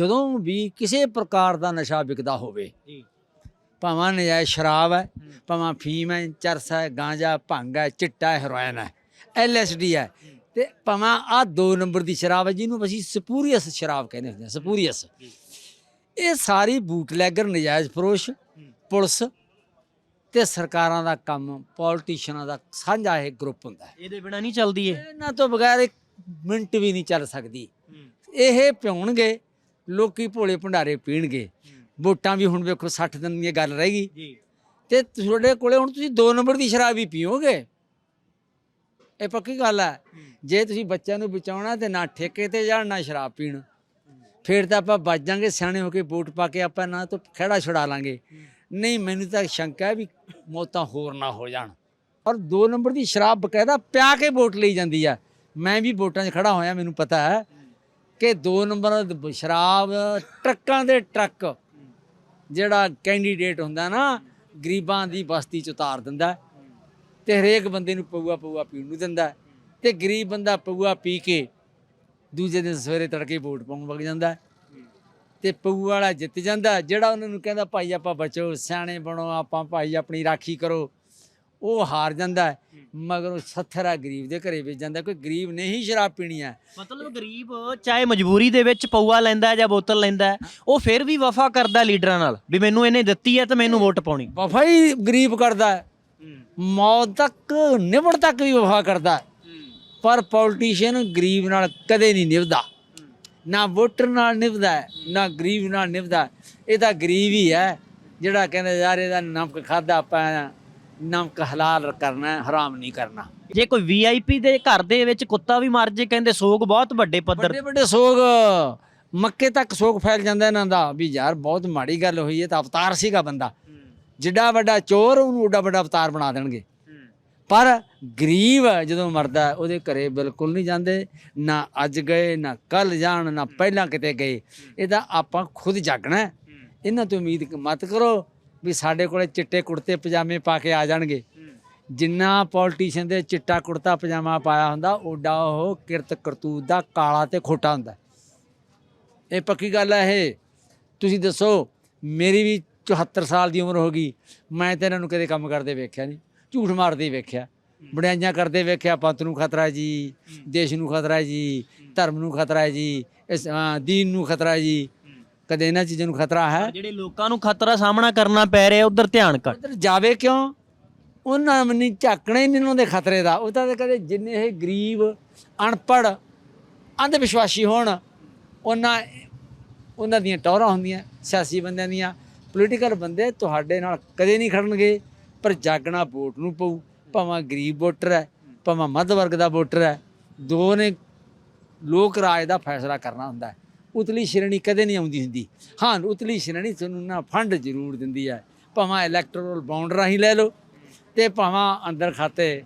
ਜਦੋਂ ਵੀ ਕਿਸੇ ਪ੍ਰਕਾਰ ਦਾ ਨਸ਼ਾ ਵਿਕਦਾ ਹੋਵੇ ਜੀ। ਭਾਵੇਂ ਨਜਾਇਜ਼ ਸ਼ਰਾਬ ਹੈ ਭਾਵੇਂ ਫੀਮ ਹੈ ਚਰਸ ਹੈ ਗਾਂਜਾ ਭੰਗ ਹੈ ਚਿੱਟਾ ਹੈ ਹੈਰੋਇਨ ਹੈ ਐਲਐਸਡੀ ਹੈ ਤੇ ਭਾਵੇਂ ਆ ਦੋ ਨੰਬਰ ਦੀ ਸ਼ਰਾਬ ਹੈ ਜਿਹਨੂੰ ਅਸੀਂ ਸਪੂਰੀਅਸ ਸ਼ਰਾਬ ਕਹਿੰਦੇ ਹੁੰਦੇ ਆ ਸਪੂਰੀਅਸ। ਇਹ ਸਾਰੀ ਬੂਟਲੈਗਰ ਨਜਾਇਜ਼ ਫਰੋਸ਼ ਪੁਲਿਸ ਤੇ ਸਰਕਾਰਾਂ ਦਾ ਕੰਮ ਪੋਲੀਟੀਸ਼ੀਅਨਾਂ ਦਾ ਸਾਂਝਾ ਇਹ ਗਰੁੱਪ ਹੁੰਦਾ ਹੈ। ਇਹਦੇ ਬਿਨਾ ਨਹੀਂ ਚੱਲਦੀ ਇਹ। ਇਹਨਾਂ ਤੋਂ ਬਗੈਰ ਇੱਕ ਮਿੰਟ ਵੀ ਨਹੀਂ ਚੱਲ ਸਕਦੀ। ਇਹ ਪਿਉਣਗੇ ਲੋਕੀ ਭੋਲੇ ਭੰਡਾਰੇ ਪੀਣਗੇ। ਵੋਟਾਂ ਵੀ ਹੁਣ ਵੇਖੋ 60 ਦਿਨ ਦੀ ਗੱਲ ਰਹਿ ਗਈ। ਤੇ ਤੁਹਾਡੇ ਕੋਲੇ ਹੁਣ ਤੁਸੀਂ 2 ਨੰਬਰ ਦੀ ਸ਼ਰਾਬ ਹੀ ਪੀਓਗੇ। ਇਹ ਪੱਕੀ ਗੱਲ ਹੈ। ਜੇ ਤੁਸੀਂ ਬੱਚਿਆਂ ਨੂੰ ਬਚਾਉਣਾ ਤੇ ਨਾ ਠੇਕੇ ਤੇ ਜਾਣ ਨਾ ਸ਼ਰਾਬ ਪੀਣ ਫਿਰ ਤਾਂ ਆਪਾਂ ਬਚ ਜਾਾਂਗੇ ਸਿਆਣੇ ਹੋ ਕੇ ਵੋਟ ਪਾ ਕੇ ਆਪਾਂ ਨਾ ਤਾਂ ਖੜਾ ਛੁਡਾ ਲਾਂਗੇ। ਨਹੀਂ ਮੈਨੂੰ ਤਾਂ ਸ਼ੰਕਾ ਹੈ ਵੀ ਮੌਤਾਂ ਹੋਰ ਨਾ ਹੋ ਜਾਣ। ਔਰ 2 ਨੰਬਰ ਦੀ ਸ਼ਰਾਬ ਬਕਾਇਦਾ ਪਿਆ ਕੇ ਵੋਟ ਲਈ ਜਾਂਦੀ ਆ। ਮੈਂ ਵੀ ਵੋਟਾਂ 'ਚ ਖੜਾ ਹੋਇਆ ਮੈਨੂੰ ਪਤਾ ਹੈ। ਕਿ 2 ਨੰਬਰ ਸ਼ਰਾਬ, ਟਰੱਕਾਂ ਦੇ ਟਰੱਕ। ਜਿਹੜਾ ਕੈਂਡੀਡੇਟ ਹੁੰਦਾ ਨਾ, ਗਰੀਬਾਂ ਦੀ ਬਸਤੀ ਚ ਉਤਾਰ ਦਿੰਦਾ ਤੇ ਹਰੇਕ ਬੰਦੇ ਨੂੰ ਪਊਆ ਪਊਆ ਪੀਣ ਨੂੰ ਦਿੰਦਾ ਤੇ ਗਰੀਬ ਬੰਦਾ ਪਊਆ ਪੀ ਕੇ ਦੂਜੇ ਦਿਨ ਸਵੇਰੇ ਤੜਕੇ ਵੋਟ ਪਾਉਣ ਵਗ ਜਾਂਦਾ ਤੇ ਪਊਆ ਵਾਲਾ ਜਿੱਤ ਜਾਂਦਾ ਜਿਹੜਾ ਉਹਨਾਂ ਨੂੰ ਕਹਿੰਦਾ, ਭਾਈ ਆਪਾਂ ਬਚੋ, ਸਿਆਣੇ ਬਣੋ, ਆਪਾਂ ਭਾਈ ਆਪਣੀ ਰਾਖੀ ਕਰੋ। ਉਹ ਹਾਰ ਜਾਂਦਾ ਹੈ। ਮਗਰ ਉਹ ਸੱਥਰਾ ਗਰੀਬ ਦੇ ਘਰੇ ਵੇਚ ਜਾਂਦਾ ਕੋਈ ਗਰੀਬ ਨਹੀਂ ਸ਼ਰਾਬ ਪੀਣੀ ਹੈ। ਮਤਲਬ ਗਰੀਬ ਚਾਹੇ ਮਜਬੂਰੀ ਦੇ ਵਿੱਚ ਪਊਆ ਲੈਂਦਾ ਜਾਂ ਬੋਤਲ ਲੈਂਦਾ ਉਹ ਫਿਰ ਵੀ ਵਫਾ ਕਰਦਾ ਲੀਡਰਾਂ ਨਾਲ ਵੀ ਮੈਨੂੰ ਇਹਨੇ ਦਿੱਤੀ ਹੈ ਤਾਂ ਮੈਨੂੰ ਵੋਟ ਪਾਉਣੀ। ਵਫਾ ਹੀ ਗਰੀਬ ਕਰਦਾ ਹੈ। ਮੌਤ ਤੱਕ ਨਿਵੜ ਤੱਕ ਵੀ ਵਫਾ ਕਰਦਾ ਹੈ। ਪਰ ਪੋਲੀਟੀਸ਼ੀਅਨ ਗਰੀਬ ਨਾਲ ਕਦੇ ਨਹੀਂ ਨਿਭਦਾ। ਨਾ ਵੋਟਰ ਨਾਲ ਨਿਭਦਾ ਹੈ, ਨਾ ਗਰੀਬ ਨਾਲ ਨਿਭਦਾ ਹੈ। ਇਹ ਤਾਂ ਗਰੀਬ ਹੀ ਹੈ ਜਿਹੜਾ ਕਹਿੰਦਾ ਯਾਰ ਇਹਦਾ ਨਮਕ ਖਾਦਾ ਆਪਾਂ। ਨਮਕ ਹਲਾਲ ਕਰਨਾ ਹੈ, ਹਰਾਮ ਨਹੀਂ ਕਰਨਾ। ਜੇ ਕੋਈ ਵੀਆਈਪੀ ਦੇ ਘਰ ਦੇ ਵਿੱਚ ਕੁੱਤਾ ਵੀ ਮਰ ਜੇ ਕਹਿੰਦੇ ਸੋਗ ਬਹੁਤ ਵੱਡੇ ਪੱਧਰ ਵੱਡੇ ਵੱਡੇ ਸੋਗ ਮੱਕੇ ਤੱਕ ਸੋਗ ਫੈਲ ਜਾਂਦਾ ਇਹਨਾਂ ਦਾ ਵੀ ਯਾਰ ਬਹੁਤ ਮਾੜੀ ਗੱਲ ਹੋਈ ਹੈ ਤਾਂ ਅਵਤਾਰ ਸੀਗਾ ਬੰਦਾ। ਜਿੱਡਾ ਵੱਡਾ ਚੋਰ ਉਹਨੂੰ ਓਡਾ ਵੱਡਾ ਅਵਤਾਰ ਬਣਾ ਦੇਣਗੇ। ਪਰ ਗਰੀਬ ਜਦੋਂ ਮਰਦਾ ਹੈ, ਉਹਦੇ ਘਰੇ ਬਿਲਕੁਲ ਨਹੀਂ ਜਾਂਦੇ। ਨਾ ਅੱਜ ਗਏ ਨਾ ਕੱਲ ਜਾਣ ਨਾ ਪਹਿਲਾਂ ਕਿਤੇ ਗਏ। ਇਹਦਾ ਆਪਾਂ ਖੁਦ ਜਾਗਣਾ ਹੈ। ਇਹਨਾਂ ਤੋਂ ਉਮੀਦ ਮਤ ਕਰੋ ਵੀ ਸਾਡੇ ਕੋਲੇ ਚਿੱਟੇ ਕੁੜਤੇ, ਪਜਾਮੇ ਪਾ ਕੇ ਆ ਜਾਣਗੇ। ਜਿੰਨਾ ਪੋਲੀਟੀਸ਼ੀਅਨ ਦੇ ਚਿੱਟਾ ਕੁੜਤਾ, ਪਜਾਮਾ ਪਾਇਆ ਹੁੰਦਾ, ਓਡਾ ਉਹ ਕਿਰਤ ਕਰਤੂਤ ਦਾ ਕਾਲਾ ਤੇ ਖੋਟਾ ਹੁੰਦਾ। ਇਹ ਪੱਕੀ ਗੱਲ ਹੈ ਇਹ। ਤੁਸੀਂ ਦੱਸੋ, ਮੇਰੀ ਵੀ 74 ਸਾਲ ਦੀ ਉਮਰ ਹੋ ਗਈ, ਮੈਂ ਤਾਂ ਇਹਨਾਂ ਨੂੰ ਕਦੇ ਕੰਮ ਕਰਦੇ ਵੇਖਿਆ ਨਹੀਂ, ਝੂਠ ਮਾਰਦੇ ਵੇਖਿਆ। ਬੜਿਆਈਆਂ ਕਰਦੇ ਵੇਖਿਆ, ਪੰਥ ਨੂੰ ਖਤਰਾ ਹੈ ਜੀ, ਦੇਸ਼ ਨੂੰ ਖਤਰਾ ਹੈ ਜੀ, ਧਰਮ ਨੂੰ ਖਤਰਾ ਹੈ ਜੀ, ਇਸ ਦੀਨ ਨੂੰ ਖਤਰਾ ਹੈ ਜੀ। ਕਦੇ ਇਹਨਾਂ ਚੀਜ਼ਾਂ ਨੂੰ ਖਤਰਾ ਹੈ? ਜਿਹੜੇ ਲੋਕਾਂ ਨੂੰ ਖਤਰਾ ਸਾਹਮਣਾ ਕਰਨਾ ਪੈ ਰਿਹਾ ਉਧਰ ਧਿਆਨ ਘੱਟ ਉਧਰ ਜਾਵੇ ਕਿਉਂ? ਉਹਨਾਂ ਨੂੰ ਨਹੀਂ ਝਾਕਣਾ ਹੀ ਨਹੀਂ ਉਹਨਾਂ ਦੇ ਖਤਰੇ ਦਾ। ਉਹ ਤਾਂ ਕਦੇ ਜਿੰਨੇ ਇਹ ਗਰੀਬ ਅਨਪੜ ਅੰਧ ਵਿਸ਼ਵਾਸੀ ਹੋਣ ਉਹਨਾਂ ਉਹਨਾਂ ਦੀਆਂ ਟੌਰਾਂ ਹੁੰਦੀਆਂ ਸਿਆਸੀ ਬੰਦਿਆਂ ਦੀਆਂ। ਪੋਲੀਟੀਕਲ ਬੰਦੇ ਤੁਹਾਡੇ ਨਾਲ ਕਦੇ ਨਹੀਂ ਖੜਨਗੇ ਪਰ ਜਾਗਣਾ ਵੋਟ ਨੂੰ ਪਊ। ਭਾਵੇਂ ਗਰੀਬ ਵੋਟਰ ਹੈ ਭਾਵੇਂ ਮੱਧ ਵਰਗ ਦਾ ਵੋਟਰ ਹੈ ਦੋ ਨੇ ਲੋਕ ਰਾਜ ਦਾ ਫੈਸਲਾ ਕਰਨਾ ਹੁੰਦਾ ਹੈ। ਉਤਲੀ ਸ਼੍ਰੇਣੀ ਕਦੇ ਨਹੀਂ ਆਉਂਦੀ ਹੁੰਦੀ। ਹਾਂ, ਉਤਲੀ ਸ਼੍ਰੇਣੀ ਤੁਹਾਨੂੰ ਨਾ ਫੰਡ ਜ਼ਰੂਰ ਦਿੰਦੀ ਹੈ। ਭਾਵੇਂ ਇਲੈਕਟੋਰਲ ਬਾਉਂਡ ਰਾਹੀਂ ਲੈ ਲਓ ਤੇ ਭਾਵੇਂ ਅੰਦਰ ਖਾਤੇ